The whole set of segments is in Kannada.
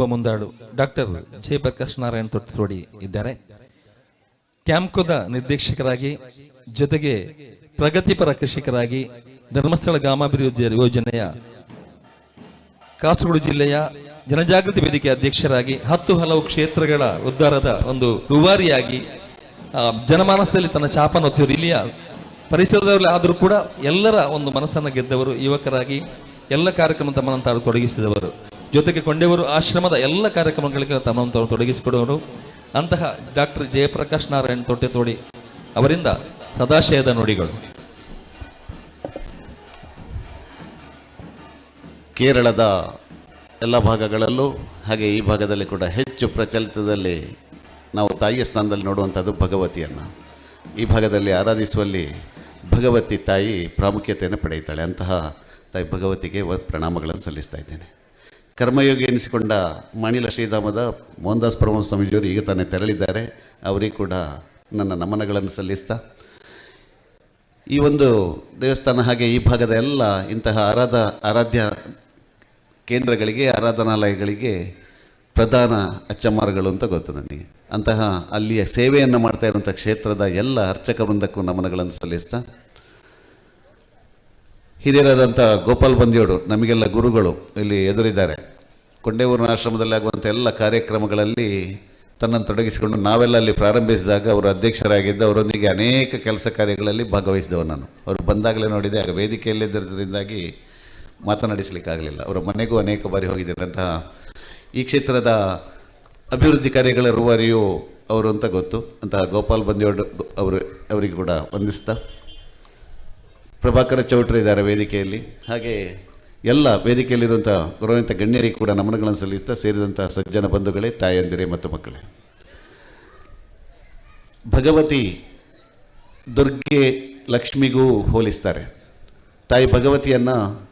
ಯುವ ಮುಂದಾಳು. ಡಾಕ್ಟರ್ ಜಯಪ್ರಕಾಶ್ ನಾರಾಯಣ್ ತೊಟ್ಟಿರೋಡಿ ಇದ್ದಾರೆ. ಕ್ಯಾಂಪ್ಕೋದ ನಿರ್ದೇಶಕರಾಗಿ, ಜೊತೆಗೆ ಪ್ರಗತಿಪರ ಕೃಷಿಕರಾಗಿ ಧರ್ಮಸ್ಥಳ ಗ್ರಾಮಾಭಿವೃದ್ಧಿ ಯೋಜನೆಯ ಕಾಸರಗೋಡು ಜಿಲ್ಲೆಯ ಜನಜಾಗೃತಿ ವೇದಿಕೆ ಅಧ್ಯಕ್ಷರಾಗಿ ಹತ್ತು ಹಲವು ಕ್ಷೇತ್ರಗಳ ಉದ್ಧಾರದ ಒಂದು ರೂವಾರಿಯಾಗಿ ಜನಮಾನಸದಲ್ಲಿ ತನ್ನ ಚಾಪನ್ನು ಹೊತ್ತಿದ್ರು ಇಲ್ಲಿಯ ಪರಿಸರದಲ್ಲಿ ಆದರೂ ಕೂಡ ಎಲ್ಲರ ಒಂದು ಮನಸ್ಸನ್ನು ಗೆದ್ದವರು, ಯುವಕರಾಗಿ ಎಲ್ಲ ಕಾರ್ಯಕ್ರಮ ತಮ್ಮನ್ನು ತಾವು ತೊಡಗಿಸಿದವರು. ಜೊತೆಗೆ ಕೊಂಡೆವರು ಆಶ್ರಮದ ಎಲ್ಲ ಕಾರ್ಯಕ್ರಮಗಳಿಗೆ ತಮ್ಮನ್ನು ತಾವು ತೊಡಗಿಸಿಕೊಡುವರು. ಅಂತಹ ಡಾಕ್ಟರ್ ಜಯಪ್ರಕಾಶ್ ನಾರಾಯಣ್ ತೊಟ್ಟೆತೋಡಿ ಅವರಿಂದ ಸದಾಶಯದ ನುಡಿಗಳು. ಕೇರಳದ ಎಲ್ಲ ಭಾಗಗಳಲ್ಲೂ ಹಾಗೆ ಈ ಭಾಗದಲ್ಲಿ ಕೂಡ ಹೆಚ್ಚು ಪ್ರಚಲಿತದಲ್ಲಿ ನಾವು ತಾಯಿಯ ಸ್ಥಾನದಲ್ಲಿ ನೋಡುವಂಥದ್ದು ಭಗವತಿಯನ್ನು. ಈ ಭಾಗದಲ್ಲಿ ಆರಾಧಿಸುವಲ್ಲಿ ಭಗವತಿ ತಾಯಿ ಪ್ರಾಮುಖ್ಯತೆಯನ್ನು ಪಡೆಯುತ್ತಾಳೆ. ಅಂತಹ ತಾಯಿ ಭಗವತಿಗೆ ಪ್ರಣಾಮಗಳನ್ನು ಸಲ್ಲಿಸ್ತಾ ಇದ್ದೇನೆ. ಕರ್ಮಯೋಗಿ ಎನಿಸಿಕೊಂಡ ಮಣಿಲ ಶ್ರೀಧಾಮದ ಮೋಹನ್ದಾಸ್ ಪರಮ ಸ್ವಾಮೀಜಿಯವರು ಈಗ ತಾನೇ ತೆರಳಿದ್ದಾರೆ. ಅವರಿಗೆ ಕೂಡ ನನ್ನ ನಮನಗಳನ್ನು ಸಲ್ಲಿಸ್ತಾ, ಈ ಒಂದು ದೇವಸ್ಥಾನ ಹಾಗೆ ಈ ಭಾಗದ ಎಲ್ಲ ಇಂತಹ ಆರಾಧ, ಆರಾಧ್ಯ ಕೇಂದ್ರಗಳಿಗೆ, ಆರಾಧನಾಲಯಗಳಿಗೆ ಪ್ರಧಾನ ಅಚ್ಚಮಾರುಗಳು ಅಂತ ಗೊತ್ತು ನನಗೆ. ಅಂತಹ ಅಲ್ಲಿಯ ಸೇವೆಯನ್ನು ಮಾಡ್ತಾ ಇರುವಂಥ ಕ್ಷೇತ್ರದ ಎಲ್ಲ ಅರ್ಚಕ ವೃಂದಕ್ಕೂ ನಮನಗಳನ್ನು ಸಲ್ಲಿಸ್ತಾ ಹಿರಿಯರಾದಂಥ ಗೋಪಾಲ್ ಬಂದಿಯೋಡು, ನಮಗೆಲ್ಲ ಗುರುಗಳು ಇಲ್ಲಿ ಎದುರಿದ್ದಾರೆ. ಕೊಂಡೇವೂರಿನ ಆಶ್ರಮದಲ್ಲಿ ಆಗುವಂಥ ಎಲ್ಲ ಕಾರ್ಯಕ್ರಮಗಳಲ್ಲಿ ತನ್ನನ್ನು ತೊಡಗಿಸಿಕೊಂಡು ನಾವೆಲ್ಲ ಅಲ್ಲಿ ಪ್ರಾರಂಭಿಸಿದಾಗ ಅವರು ಅಧ್ಯಕ್ಷರಾಗಿದ್ದ, ಅವರೊಂದಿಗೆ ಅನೇಕ ಕೆಲಸ ಕಾರ್ಯಗಳಲ್ಲಿ ಭಾಗವಹಿಸಿದೆವು ನಾನು. ಅವರು ಬಂದಾಗಲೇ ನೋಡಿದೆ, ಆಗ ವೇದಿಕೆಯಲ್ಲಿದ್ದರಿಂದಾಗಿ ಮಾತನಾಡಿಸಲಿಕ್ಕಾಗಲಿಲ್ಲ. ಅವರ ಮನೆಗೂ ಅನೇಕ ಬಾರಿ ಹೋಗಿದ್ದಂತಹ ಈ ಕ್ಷೇತ್ರದ ಅಭಿವೃದ್ಧಿ ಕಾರ್ಯಗಳ ರೂವಾರಿಯು ಅವರು ಅಂತ ಗೊತ್ತು. ಅಂತಹ ಗೋಪಾಲ್ ಬಂದಿಯೋಡು ಅವರು, ಅವರಿಗೆ ಕೂಡ ವಂದಿಸ್ತಾ ಪ್ರಭಾಕರ ಚೌಟ್ರಿ ಇದ್ದಾರೆ ವೇದಿಕೆಯಲ್ಲಿ. ಹಾಗೆ ಎಲ್ಲ ವೇದಿಕೆಯಲ್ಲಿರುವಂಥ ಗೌರವಂಥ ಗಣ್ಯರಿಗೆ ಕೂಡ ನಮನಗಳನ್ನು ಸಲ್ಲಿಸ್ತಾ ಸೇರಿದಂಥ ಸಜ್ಜನ ಬಂಧುಗಳೇ, ತಾಯಂದಿರೇ ಮತ್ತು ಮಕ್ಕಳೇ. ಭಗವತಿ ದುರ್ಗೆ ಲಕ್ಷ್ಮಿಗೂ ಹೋಲಿಸ್ತಾರೆ. ತಾಯಿ ಭಗವತಿಯನ್ನು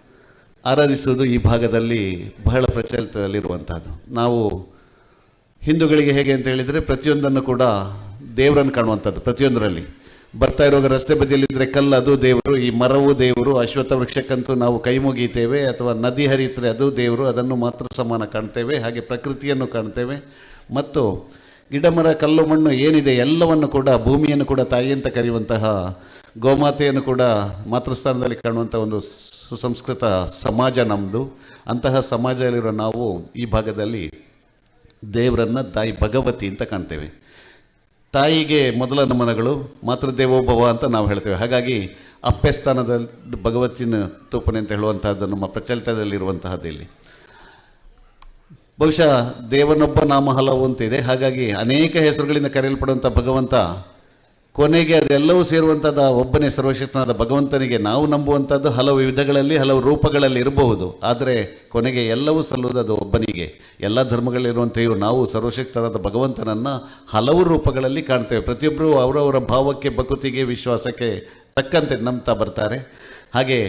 ಆರಾಧಿಸುವುದು ಈ ಭಾಗದಲ್ಲಿ ಬಹಳ ಪ್ರಚಲಿತದಲ್ಲಿರುವಂಥದ್ದು ನಾವು ಹಿಂದೂಗಳಿಗೆ ಹೇಗೆ ಅಂತ ಹೇಳಿದರೆ ಪ್ರತಿಯೊಂದನ್ನು ಕೂಡ ದೇವರನ್ನು ಕಾಣುವಂಥದ್ದು ಪ್ರತಿಯೊಂದರಲ್ಲಿ. ಬರ್ತಾ ಇರುವಾಗ ರಸ್ತೆ ಬದಿಯಲ್ಲಿದ್ದರೆ ಕಲ್ಲು, ಅದು ದೇವರು, ಈ ಮರವು ದೇವರು, ಅಶ್ವತ್ಥ ವೃಕ್ಷಕ್ಕಂತೂ ನಾವು ಕೈ ಮುಗಿತೇವೆ, ಅಥವಾ ನದಿ ಹರಿಯುತ್ತೆ ಅದು ದೇವರು, ಅದನ್ನು ಮಾತ್ರ ಸಮಾನ ಕಾಣ್ತೇವೆ, ಹಾಗೆ ಪ್ರಕೃತಿಯನ್ನು ಕಾಣ್ತೇವೆ. ಮತ್ತು ಗಿಡ, ಮರ, ಕಲ್ಲು, ಮಣ್ಣು ಏನಿದೆ, ಎಲ್ಲವನ್ನು ಕೂಡ ಭೂಮಿಯನ್ನು ಕೂಡ ತಾಯಿ ಅಂತ ಕರೆಯುವಂತಹ ಗೋಮಾತೆಯನ್ನು ಕೂಡ ಮಾತೃಸ್ಥಾನದಲ್ಲಿ ಕಾಣುವಂಥ ಒಂದು ಸುಸಂಸ್ಕೃತ ಸಮಾಜ ನಮ್ಮದು ಅಂತಹ ಸಮಾಜದಲ್ಲಿರೋ ನಾವು ಈ ಭಾಗದಲ್ಲಿ ದೇವರನ್ನು ತಾಯಿ ಭಗವತಿ ಅಂತ ಕಾಣ್ತೇವೆ. ತಾಯಿಗೆ ಮೊದಲ ನಮನಗಳು, ಮಾತೃದೇವೋಭವ ಅಂತ ನಾವು ಹೇಳ್ತೇವೆ. ಹಾಗಾಗಿ ಅಪ್ಪೆ ಸ್ಥಾನದಲ್ಲಿ ಭಗವತಿನ ತೂಪನೆ ಅಂತ ಹೇಳುವಂತಹದ್ದು ನಮ್ಮ ಪ್ರಚಲಿತದಲ್ಲಿರುವಂತಹದ್ದು ಇಲ್ಲಿ. ಬಹುಶಃ ದೇವನೊಬ್ಬ ನಾಮ ಹಲವು ಅಂತಿದೆ ಹಾಗಾಗಿ ಅನೇಕ ಹೆಸರುಗಳಿಂದ ಕರೆಯಲ್ಪಡುವಂಥ ಭಗವಂತ ಕೊನೆಗೆ ಅದೆಲ್ಲವೂ ಸೇರುವಂಥದ್ದು ಒಬ್ಬನೇ ಸರ್ವಶಕ್ತನಾದ ಭಗವಂತನಿಗೆ ನಾವು ನಂಬುವಂಥದ್ದು ಹಲವು ವಿಧಗಳಲ್ಲಿ ಹಲವು ರೂಪಗಳಲ್ಲಿ ಇರಬಹುದು. ಆದರೆ ಕೊನೆಗೆ ಎಲ್ಲವೂ ಸಲ್ಲುವುದು ಅದು ಒಬ್ಬನಿಗೆ. ಎಲ್ಲ ಧರ್ಮಗಳಿರುವಂತೆಯೂ ನಾವು ಸರ್ವಶಕ್ತನಾದ ಭಗವಂತನನ್ನು ಹಲವು ರೂಪಗಳಲ್ಲಿ ಕಾಣ್ತೇವೆ. ಪ್ರತಿಯೊಬ್ಬರೂ ಅವರವರ ಭಾವಕ್ಕೆ, ಭಕುತಿಗೆ, ವಿಶ್ವಾಸಕ್ಕೆ ತಕ್ಕಂತೆ ನಂಬ್ತಾ ಬರ್ತಾರೆ. ಹಾಗೆ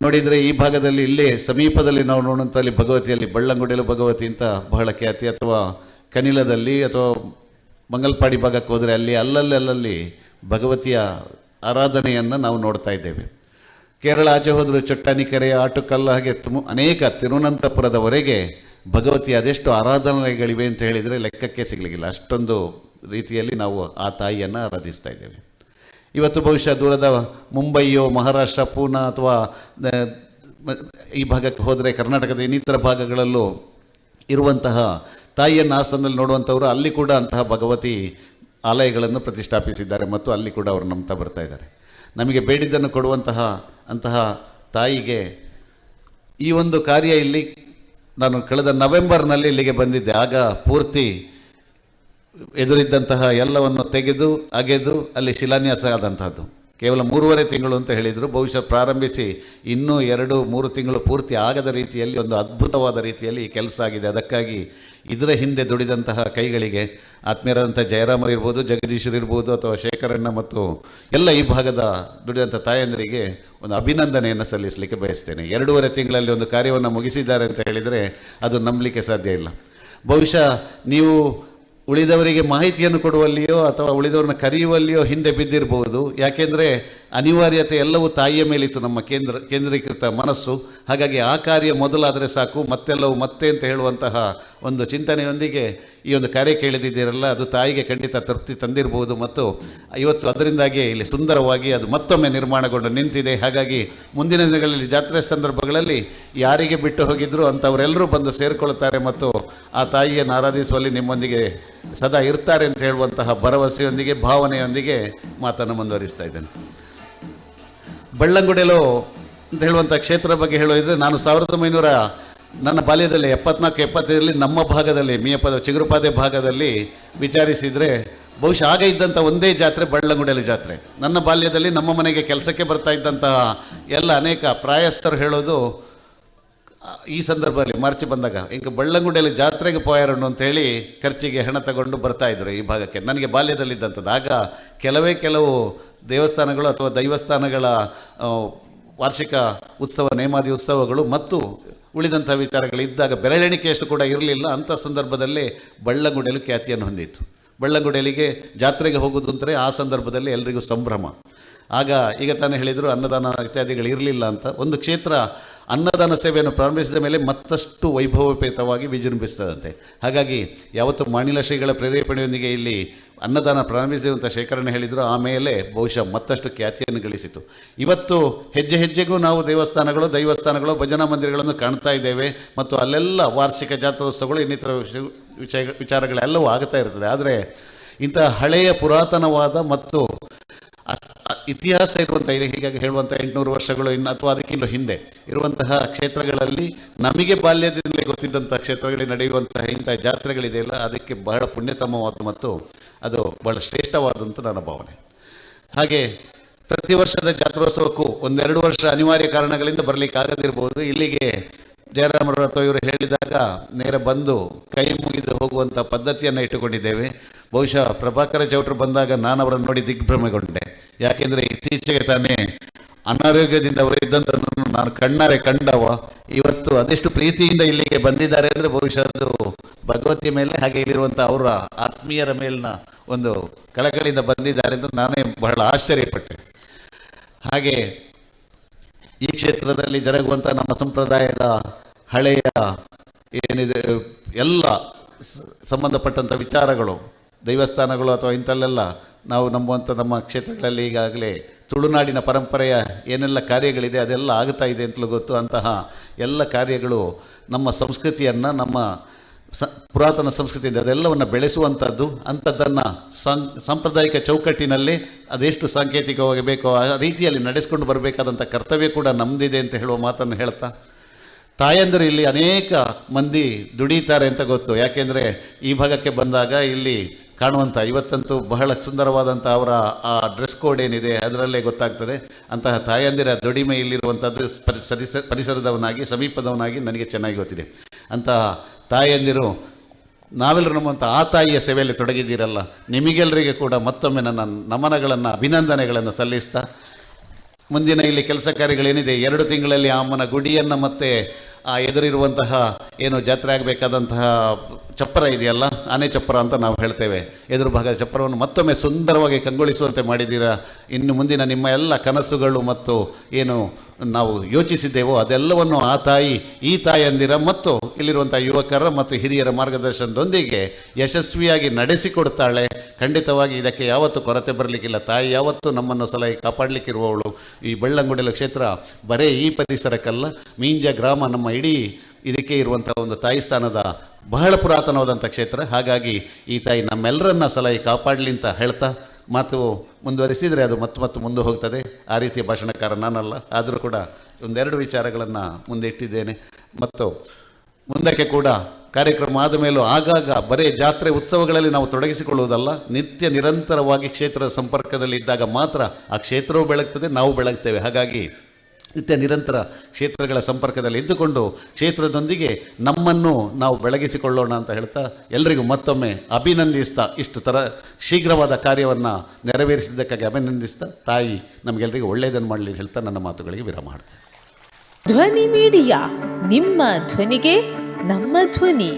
ನೋಡಿದರೆ ಈ ಭಾಗದಲ್ಲಿ ಇಲ್ಲೇ ಸಮೀಪದಲ್ಲಿ ನಾವು ನೋಡುವಂಥ ಅಲ್ಲಿ ಭಗವತಿಯಲ್ಲಿ ಬಳ್ಳಂಗುಡಿಲು ಭಗವತಿ ಅಂತ ಬಹಳ ಖ್ಯಾತಿ ಅಥವಾ ಕನಿಲದಲ್ಲಿ ಅಥವಾ ಮಂಗಲ್ಪಾಡಿ ಭಾಗಕ್ಕೆ ಹೋದರೆ ಅಲ್ಲಿ, ಅಲ್ಲಲ್ಲಿ ಅಲ್ಲಲ್ಲಿ ಭಗವತಿಯ ಆರಾಧನೆಯನ್ನು ನಾವು ನೋಡ್ತಾ ಇದ್ದೇವೆ. ಕೇರಳ ಆಚೆ ಹೋದರೂ ಚೊಟ್ಟಾನಿಕೆರೆಯ ಆಟುಕಲ್ಲ, ಹಾಗೆ ತುಮ, ಅನೇಕ ತಿರುವನಂತಪುರದವರೆಗೆ ಭಗವತಿಯ ಅದೆಷ್ಟು ಆರಾಧನೆಗಳಿವೆ ಅಂತ ಹೇಳಿದರೆ ಲೆಕ್ಕಕ್ಕೆ ಸಿಗಲಿಕ್ಕಿಲ್ಲ. ಅಷ್ಟೊಂದು ರೀತಿಯಲ್ಲಿ ನಾವು ಆ ತಾಯಿಯನ್ನು ಆರಾಧಿಸ್ತಾ ಇದ್ದೇವೆ. ಇವತ್ತು ಬಹುಶಃ ದೂರದ ಮುಂಬೈಯೋ, ಮಹಾರಾಷ್ಟ್ರ, ಪೂನಾ ಅಥವಾ ಈ ಭಾಗಕ್ಕೆ ಹೋದರೆ ಕರ್ನಾಟಕದ ಇನ್ನಿತರ ಭಾಗಗಳಲ್ಲೂ ಇರುವಂತಹ ತಾಯಿಯನ್ನು ಆಸ್ಥಾನದಲ್ಲಿ ನೋಡುವಂಥವರು ಅಲ್ಲಿ ಕೂಡ ಅಂತಹ ಭಗವತಿ ಆಲಯಗಳನ್ನು ಪ್ರತಿಷ್ಠಾಪಿಸಿದ್ದಾರೆ ಮತ್ತು ಅಲ್ಲಿ ಕೂಡ ಅವರು ನಂಬ್ತಾ ಬರ್ತಾ ಇದ್ದಾರೆ. ನಮಗೆ ಬೇಡಿದ್ದನ್ನು ಕೊಡುವಂತಹ ಅಂತಹ ತಾಯಿಗೆ ಈ ಒಂದು ಕಾರ್ಯ ಇಲ್ಲಿ ನಾನು ಕಳೆದ ನವೆಂಬರ್ನಲ್ಲಿ ಇಲ್ಲಿಗೆ ಬಂದಿದ್ದೆ. ಆಗ ಪೂರ್ತಿ ಎದುರಿದ್ದಂತಹ ಎಲ್ಲವನ್ನು ತೆಗೆದು, ಅಗೆದು, ಅಲ್ಲಿ ಶಿಲಾನ್ಯಾಸ ಆದಂತಹದ್ದು. ಕೇವಲ ಮೂರುವರೆ ತಿಂಗಳು ಅಂತ ಹೇಳಿದರು. ಬಹುಶಃ ಪ್ರಾರಂಭಿಸಿ ಇನ್ನೂ ಎರಡು, ಮೂರು ತಿಂಗಳು ಪೂರ್ತಿ ಆಗದ ರೀತಿಯಲ್ಲಿ, ಒಂದು ಅದ್ಭುತವಾದ ರೀತಿಯಲ್ಲಿ ಕೆಲಸ ಆಗಿದೆ. ಅದಕ್ಕಾಗಿ ಇದರ ಹಿಂದೆ ದುಡಿದಂತಹ ಕೈಗಳಿಗೆ ಆತ್ಮೀಯರಾದಂಥ ಜಯರಾಮರು ಇರ್ಬೋದು ಜಗದೀಶರು ಇರ್ಬೋದು, ಅಥವಾ ಶೇಖರಣ್ಣ ಮತ್ತು ಎಲ್ಲ ಈ ಭಾಗದ ದುಡಿದಂಥ ತಾಯಂದರಿಗೆ ಒಂದು ಅಭಿನಂದನೆಯನ್ನು ಸಲ್ಲಿಸಲಿಕ್ಕೆ ಬಯಸ್ತೇನೆ. ಎರಡೂವರೆ ತಿಂಗಳಲ್ಲಿ ಒಂದು ಕಾರ್ಯವನ್ನು ಮುಗಿಸಿದ್ದಾರೆ ಅಂತ ಹೇಳಿದರೆ ಅದು ನಂಬಲಿಕ್ಕೆ ಸಾಧ್ಯ ಇಲ್ಲ. ಬಹುಶಃ ನೀವು ಉಳಿದವರಿಗೆ ಮಾಹಿತಿಯನ್ನು ಕೊಡುವಲ್ಲಿಯೋ ಅಥವಾ ಉಳಿದವರನ್ನ ಕರೆಯುವಲ್ಲಿಯೋ ಹಿಂದೆ ಬಿದ್ದಿರಬಹುದು ಯಾಕೆಂದರೆ ಅನಿವಾರ್ಯತೆ ಎಲ್ಲವೂ ತಾಯಿಯ ಮೇಲಿತ್ತು ನಮ್ಮ ಕೇಂದ್ರ, ಕೇಂದ್ರೀಕೃತ ಮನಸ್ಸು. ಹಾಗಾಗಿ ಆ ಕಾರ್ಯ ಮೊದಲಾದರೆ ಸಾಕು, ಮತ್ತೆಲ್ಲವೂ ಮತ್ತೆ ಅಂತ ಹೇಳುವಂತಹ ಒಂದು ಚಿಂತನೆಯೊಂದಿಗೆ ಈ ಒಂದು ಕರೆ ಕೇಳಿದಿದ್ದೀರಲ್ಲ, ಅದು ತಾಯಿಗೆ ಖಂಡಿತ ತೃಪ್ತಿ ತಂದಿರಬಹುದು ಮತ್ತು ಇವತ್ತು ಅದರಿಂದಾಗಿ ಇಲ್ಲಿ ಸುಂದರವಾಗಿ ಅದು ಮತ್ತೊಮ್ಮೆ ನಿರ್ಮಾಣಗೊಂಡು ನಿಂತಿದೆ. ಹಾಗಾಗಿ ಮುಂದಿನ ದಿನಗಳಲ್ಲಿ ಜಾತ್ರೆ ಸಂದರ್ಭಗಳಲ್ಲಿ ಯಾರಿಗೆ ಬಿಟ್ಟು ಹೋಗಿದ್ರು ಅಂಥವರೆಲ್ಲರೂ ಬಂದು ಸೇರಿಕೊಳ್ತಾರೆ ಮತ್ತು ಆ ತಾಯಿಯನ್ನು ಆರಾಧಿಸುವಲ್ಲಿ ನಿಮ್ಮೊಂದಿಗೆ ಸದಾ ಇರ್ತಾರೆ ಅಂತ ಹೇಳುವಂತಹ ಭರವಸೆಯೊಂದಿಗೆ, ಭಾವನೆಯೊಂದಿಗೆ ಮಾತನ್ನು ಮುಂದುವರಿಸ್ತಾ ಇದ್ದೇನೆ. ಬಳ್ಳಂಗುಡೆಲು ಅಂತ ಹೇಳುವಂಥ ಕ್ಷೇತ್ರ ಬಗ್ಗೆ ಹೇಳೋದಿದ್ರೆ, ನಾನು ಸಾವಿರದ ಒಂಬೈನೂರ ನನ್ನ ಬಾಲ್ಯದಲ್ಲಿ ಎಪ್ಪತ್ನಾಲ್ಕು, ಎಪ್ಪತ್ತೈದರಲ್ಲಿ ನಮ್ಮ ಭಾಗದಲ್ಲಿ ಮಿಯಪದ ಚಿಗುರುಪಾದೆ ಭಾಗದಲ್ಲಿ ವಿಚಾರಿಸಿದರೆ, ಬಹುಶಃ ಆಗ ಇದ್ದಂಥ ಒಂದೇ ಜಾತ್ರೆ ಬಳ್ಳಂಗುಡೆಲು ಜಾತ್ರೆ. ನನ್ನ ಬಾಲ್ಯದಲ್ಲಿ ನಮ್ಮ ಮನೆಗೆ ಕೆಲಸಕ್ಕೆ ಬರ್ತಾ ಇದ್ದಂತಹ ಎಲ್ಲ ಅನೇಕ ಪ್ರಾಯಸ್ಥರು ಹೇಳೋದು ಈ ಸಂದರ್ಭದಲ್ಲಿ ಮಾರ್ಚ್ ಬಂದಾಗ, ಈಗ ಬಳ್ಳಂಗುಡಿಯಲ್ಲಿ ಜಾತ್ರೆಗೆ ಪೋಯಾರಣ್ಣು ಅಂತ ಹೇಳಿ ಖರ್ಚಿಗೆ ಹಣ ತಗೊಂಡು ಬರ್ತಾ ಇದ್ರು ಈ ಭಾಗಕ್ಕೆ. ನನಗೆ ಬಾಲ್ಯದಲ್ಲಿದ್ದಂಥದ್ದು. ಆಗ ಕೆಲವೇ ಕೆಲವು ದೇವಸ್ಥಾನಗಳು ಅಥವಾ ದೈವಸ್ಥಾನಗಳ ವಾರ್ಷಿಕ ಉತ್ಸವ, ನೇಮಾದಿ ಉತ್ಸವಗಳು ಮತ್ತು ಉಳಿದಂಥ ವಿಚಾರಗಳು ಇದ್ದಾಗ ಬೆರಳೆಣಿಕೆಯಷ್ಟು ಕೂಡ ಇರಲಿಲ್ಲ. ಅಂಥ ಸಂದರ್ಭದಲ್ಲಿ ಬಳ್ಳಂಗುಡಿಯಲ್ಲಿ ಖ್ಯಾತಿಯನ್ನು ಹೊಂದಿತ್ತು. ಬಳ್ಳಂಗುಡಿಯಲ್ಲಿಗೆ ಜಾತ್ರೆಗೆ ಹೋಗೋದು ಅಂದರೆ ಆ ಸಂದರ್ಭದಲ್ಲಿ ಎಲ್ಲರಿಗೂ ಸಂಭ್ರಮ. ಆಗ ಈಗ ತಾನೇ ಹೇಳಿದರು ಅನ್ನದಾನ ಇತ್ಯಾದಿಗಳು ಇರಲಿಲ್ಲ ಅಂತ. ಒಂದು ಕ್ಷೇತ್ರ ಅನ್ನದಾನ ಸೇವೆಯನ್ನು ಪ್ರಾರಂಭಿಸಿದ ಮೇಲೆ ಮತ್ತಷ್ಟು ವೈಭವೋಪೇತವಾಗಿ ವಿಜೃಂಭಿಸ್ತದಂತೆ ಹಾಗಾಗಿ ಯಾವತ್ತು ಮಾಣಿಲ ಶ್ರೀಗಳ ಪ್ರೇರೇಪಣೆಯೊಂದಿಗೆ ಇಲ್ಲಿ ಅನ್ನದಾನ ಪ್ರಾರಂಭಿಸಿದಂಥ ಶೇಖರಣೆ ಹೇಳಿದರು ಆಮೇಲೆ ಬಹುಶಃ ಮತ್ತಷ್ಟು ಖ್ಯಾತಿಯನ್ನು ಗಳಿಸಿತು. ಇವತ್ತು ಹೆಜ್ಜೆ ಹೆಜ್ಜೆಗೂ ನಾವು ದೇವಸ್ಥಾನಗಳು, ದೈವಸ್ಥಾನಗಳು, ಭಜನಾ ಮಂದಿರಗಳನ್ನು ಕಾಣ್ತಾ ಇದ್ದೇವೆ ಮತ್ತು ಅಲ್ಲೆಲ್ಲ ವಾರ್ಷಿಕ ಜಾತ್ರೋತ್ಸವಗಳು, ಇನ್ನಿತರ ವಿಷಯ, ವಿಚಾರಗಳೆಲ್ಲವೂ ಆಗ್ತಾ ಇರ್ತದೆ. ಆದರೆ ಇಂತಹ ಹಳೆಯ ಪುರಾತನವಾದ ಮತ್ತು ಇತಿಹಾಸ ಇರುವಂಥ ಹೀಗಾಗಿ ಹೇಳುವಂಥ ಎಂಟುನೂರು ವರ್ಷಗಳು ಇನ್ನು ಅಥವಾ ಅದಕ್ಕಿಂತ ಹಿಂದೆ ಇರುವಂತಹ ಕ್ಷೇತ್ರಗಳಲ್ಲಿ ನಮಗೆ ಬಾಲ್ಯದಿಂದಲೇ ಗೊತ್ತಿದ್ದಂಥ ಕ್ಷೇತ್ರಗಳಲ್ಲಿ ನಡೆಯುವಂತಹ ಇಂಥ ಜಾತ್ರೆಗಳಿದೆಯಲ್ಲ, ಅದಕ್ಕೆ ಬಹಳ ಪುಣ್ಯತಮವಾದ ಮತ್ತು ಅದು ಬಹಳ ಶ್ರೇಷ್ಠವಾದಂಥ ನನ್ನ ಭಾವನೆ. ಹಾಗೆ ಪ್ರತಿ ವರ್ಷದ ಜಾತ್ರೋತ್ಸವಕ್ಕೂ ಒಂದೆರಡು ವರ್ಷ ಅನಿವಾರ್ಯ ಕಾರಣಗಳಿಂದ ಬರಲಿಕ್ಕೆ ಆಗದಿರ್ಬೋದು ಇಲ್ಲಿಗೆ ಜಯರಾಮರು ಅಥವಾ ಇವರು ಹೇಳಿದಾಗ ನೇರ ಬಂದು ಕೈ ಮುಗಿದು ಹೋಗುವಂಥ ಪದ್ಧತಿಯನ್ನು ಇಟ್ಟುಕೊಂಡಿದ್ದೇವೆ. ಬಹುಶಃ ಪ್ರಭಾಕರ ಚೌಟ್ರು ಬಂದಾಗ ನಾನು ಅವರನ್ನು ನೋಡಿ ದಿಗ್ಭ್ರಮೆಗೊಂಡೆ. ಯಾಕೆಂದರೆ ಇತ್ತೀಚೆಗೆ ತಾನೇ ಅನಾರೋಗ್ಯದಿಂದ ಅವರು ಇದ್ದಂಥದ್ದನ್ನು ನಾನು ಕಣ್ಣಾರೆ ಕಂಡವ. ಇವತ್ತು ಅದೆಷ್ಟು ಪ್ರೀತಿಯಿಂದ ಇಲ್ಲಿಗೆ ಬಂದಿದ್ದಾರೆ ಅಂದರೆ ಬಹುಶಃ ಅದು ಭಗವತಿಯ ಮೇಲೆ ಹಾಗೆ ಇಲ್ಲಿರುವಂಥ ಅವರ ಆತ್ಮೀಯರ ಮೇಲಿನ ಒಂದು ಕಳಕಳಿಯಿಂದ ಬಂದಿದ್ದಾರೆ ಅಂತ ನಾನೇ ಬಹಳ ಆಶ್ಚರ್ಯಪಟ್ಟೆ. ಹಾಗೆ ಈ ಕ್ಷೇತ್ರದಲ್ಲಿ ಜರುಗುವಂಥ ನಮ್ಮ ಸಂಪ್ರದಾಯದ ಹಳೆಯ ಏನಿದೆ, ಎಲ್ಲ ಸಂಬಂಧಪಟ್ಟಂಥ ವಿಚಾರಗಳು ದೈವಸ್ಥಾನಗಳು ಅಥವಾ ಇಂಥಲ್ಲೆಲ್ಲ ನಾವು ನಂಬುವಂಥ ನಮ್ಮ ಕ್ಷೇತ್ರಗಳಲ್ಲಿ ಈಗಾಗಲೇ ತುಳುನಾಡಿನ ಪರಂಪರೆಯ ಏನೆಲ್ಲ ಕಾರ್ಯಗಳಿದೆ ಅದೆಲ್ಲ ಆಗ್ತಾ ಇದೆ ಅಂತಲೂ ಗೊತ್ತು. ಅಂತಹ ಎಲ್ಲ ಕಾರ್ಯಗಳು ನಮ್ಮ ಸಂಸ್ಕೃತಿಯನ್ನು, ನಮ್ಮ ಸ, ಪುರಾತನ ಸಂಸ್ಕೃತಿಯಿಂದ ಅದೆಲ್ಲವನ್ನು ಬೆಳೆಸುವಂಥದ್ದು, ಅಂಥದ್ದನ್ನು ಸಂ, ಸಾಂಪ್ರದಾಯಿಕ ಚೌಕಟ್ಟಿನಲ್ಲಿ ಅದೆಷ್ಟು ಸಾಂಕೇತಿಕವಾಗಿ ಬೇಕೋ ಆ ರೀತಿಯಲ್ಲಿ ನಡೆಸ್ಕೊಂಡು ಬರಬೇಕಾದಂಥ ಕರ್ತವ್ಯ ಕೂಡ ನಮ್ಮದಿದೆ ಅಂತ ಹೇಳುವ ಮಾತನ್ನು ಹೇಳ್ತಾ. ತಾಯಂದಿರು ಇಲ್ಲಿ ಅನೇಕ ಮಂದಿ ದುಡಿತಾರೆ ಅಂತ ಗೊತ್ತು. ಯಾಕೆಂದರೆ ಈ ಭಾಗಕ್ಕೆ ಬಂದಾಗ ಇಲ್ಲಿ ಕಾಣುವಂಥ ಇವತ್ತಂತೂ ಬಹಳ ಸುಂದರವಾದಂಥ ಅವರ ಆ ಡ್ರೆಸ್ ಕೋಡ್ ಏನಿದೆ ಅದರಲ್ಲೇ ಗೊತ್ತಾಗ್ತದೆ. ಅಂತಹ ತಾಯಂದಿರ ದುಡಿಮೆ ಇಲ್ಲಿರುವಂಥದ್ದು ಪರಿ- ಪರಿಸರದವನಾಗಿ, ಸಮೀಪದವನಾಗಿ ನನಗೆ ಚೆನ್ನಾಗಿ ಗೊತ್ತಿದೆ. ಅಂತಹ ತಾಯಂದಿರು, ನಾವೆಲ್ಲರೂ ನಮ್ಮಂಥ ಆ ತಾಯಿಯ ಸೇವೆಯಲ್ಲಿ ತೊಡಗಿದ್ದೀರಲ್ಲ. ನಿಮಗೆಲ್ಲರಿಗೆ ಕೂಡ ಮತ್ತೊಮ್ಮೆ ನನ್ನ ನಮನಗಳನ್ನು, ಅಭಿನಂದನೆಗಳನ್ನು ಸಲ್ಲಿಸ್ತಾ, ಮುಂದಿನ ಇಲ್ಲಿ ಕೆಲಸ ಕಾರ್ಯಗಳೇನಿದೆ, ಎರಡು ತಿಂಗಳಲ್ಲಿ ಆ ಅಮ್ಮನ ಗುಡಿಯನ್ನು ಮತ್ತೆ ಆ ಎದುರಿರುವಂತಹ ಏನು ಜಾತ್ರೆ ಆಗಬೇಕಾದಂತಹ ಚಪ್ಪರ ಇದೆಯಲ್ಲ, ಆನೆ ಚಪ್ಪರ ಅಂತ ನಾವು ಹೇಳ್ತೇವೆ. ಎದುರು ಭಾಗದ ಚಪ್ಪರವನ್ನು ಮತ್ತೊಮ್ಮೆ ಸುಂದರವಾಗಿ ಕಂಗೊಳಿಸುವಂತೆ ಮಾಡಿದ್ದೀರಾ? ಇನ್ನು ಮುಂದಿನ ನಿಮ್ಮ ಎಲ್ಲ ಕನಸುಗಳು ಮತ್ತು ಏನು ನಾವು ಯೋಚಿಸಿದ್ದೇವೋ ಅದೆಲ್ಲವನ್ನು ಆ ತಾಯಿ, ಈ ತಾಯಿಯಂದಿರ ಮತ್ತು ಇಲ್ಲಿರುವಂಥ ಯುವಕರ ಮತ್ತು ಹಿರಿಯರ ಮಾರ್ಗದರ್ಶನದೊಂದಿಗೆ ಯಶಸ್ವಿಯಾಗಿ ನಡೆಸಿಕೊಡ್ತಾಳೆ. ಖಂಡಿತವಾಗಿ ಇದಕ್ಕೆ ಯಾವತ್ತೂ ಕೊರತೆ ಬರಲಿಕ್ಕಿಲ್ಲ. ತಾಯಿ ಯಾವತ್ತೂ ನಮ್ಮನ್ನು ಸಲಹೆ ಕಾಪಾಡಲಿಕ್ಕಿರುವವಳು. ಈ ಬಳ್ಳಂಗುಡೆಲ ಕ್ಷೇತ್ರ ಬರೇ ಈ ಪರಿಸರಕ್ಕಲ್ಲ. ಮೀಂಜ ಗ್ರಾಮ ನಮ್ಮ ಇಡೀ ಇದಕ್ಕೆ ಇರುವಂಥ ಒಂದು ತಾಯಿ ಸ್ಥಾನದ ಬಹಳ ಪುರಾತನವಾದಂಥ ಕ್ಷೇತ್ರ. ಹಾಗಾಗಿ ಈ ತಾಯಿ ನಮ್ಮೆಲ್ಲರನ್ನ ಸಲಹೆ ಕಾಪಾಡಲಿ ಅಂತ ಹೇಳ್ತಾ ಮಾತು ಮುಂದುವರಿಸಿದರೆ ಅದು ಮತ್ತೆ ಮತ್ತೆ ಮುಂದೆ ಹೋಗ್ತದೆ. ಆ ರೀತಿಯ ಭಾಷಣಕಾರ ನಾನಲ್ಲ. ಆದರೂ ಕೂಡ ಒಂದೆರಡು ವಿಚಾರಗಳನ್ನು ಮುಂದೆ ಇಟ್ಟಿದ್ದೇನೆ. ಮತ್ತು ಮುಂದಕ್ಕೆ ಕೂಡ ಕಾರ್ಯಕ್ರಮ ಆದ ಮೇಲೂ ಆಗಾಗ ಬರೇ ಜಾತ್ರೆ ಉತ್ಸವಗಳಲ್ಲಿ ನಾವು ತೊಡಗಿಸಿಕೊಳ್ಳುವುದಲ್ಲ. ನಿತ್ಯ ನಿರಂತರವಾಗಿ ಕ್ಷೇತ್ರದ ಸಂಪರ್ಕದಲ್ಲಿ ಇದ್ದಾಗ ಮಾತ್ರ ಆ ಕ್ಷೇತ್ರವು ಬೆಳಗ್ತದೆ, ನಾವು ಬೆಳಗ್ತೇವೆ. ಹಾಗಾಗಿ ನಿತ್ಯ ನಿರಂತರ ಕ್ಷೇತ್ರಗಳ ಸಂಪರ್ಕದಲ್ಲಿ ಇದ್ದುಕೊಂಡು ಕ್ಷೇತ್ರದೊಂದಿಗೆ ನಮ್ಮನ್ನು ನಾವು ಬೆಳಗಿಸಿಕೊಳ್ಳೋಣ ಅಂತ ಹೇಳ್ತಾ ಎಲ್ಲರಿಗೂ ಮತ್ತೊಮ್ಮೆ ಅಭಿನಂದಿಸ್ತಾ ಇಷ್ಟು ಥರ ಶೀಘ್ರವಾದ ಕಾರ್ಯವನ್ನು ನೆರವೇರಿಸಿದ್ದಕ್ಕಾಗಿ ಅಭಿನಂದಿಸ್ತಾ ತಾಯಿ ನಮಗೆಲ್ಲರಿಗೂ ಒಳ್ಳೆಯದನ್ನು ಮಾಡಲಿ ಹೇಳ್ತಾ ನನ್ನ ಮಾತುಗಳಿಗೆ ವಿರಾಮ ಮಾಡ್ತೇನೆ ಧ್ವನಿ ಮೀಡಿಯಾ ನಿಮ್ಮ ಧ್ವನಿಗೆ ನಮ್ಮ ಧ್ವನಿ.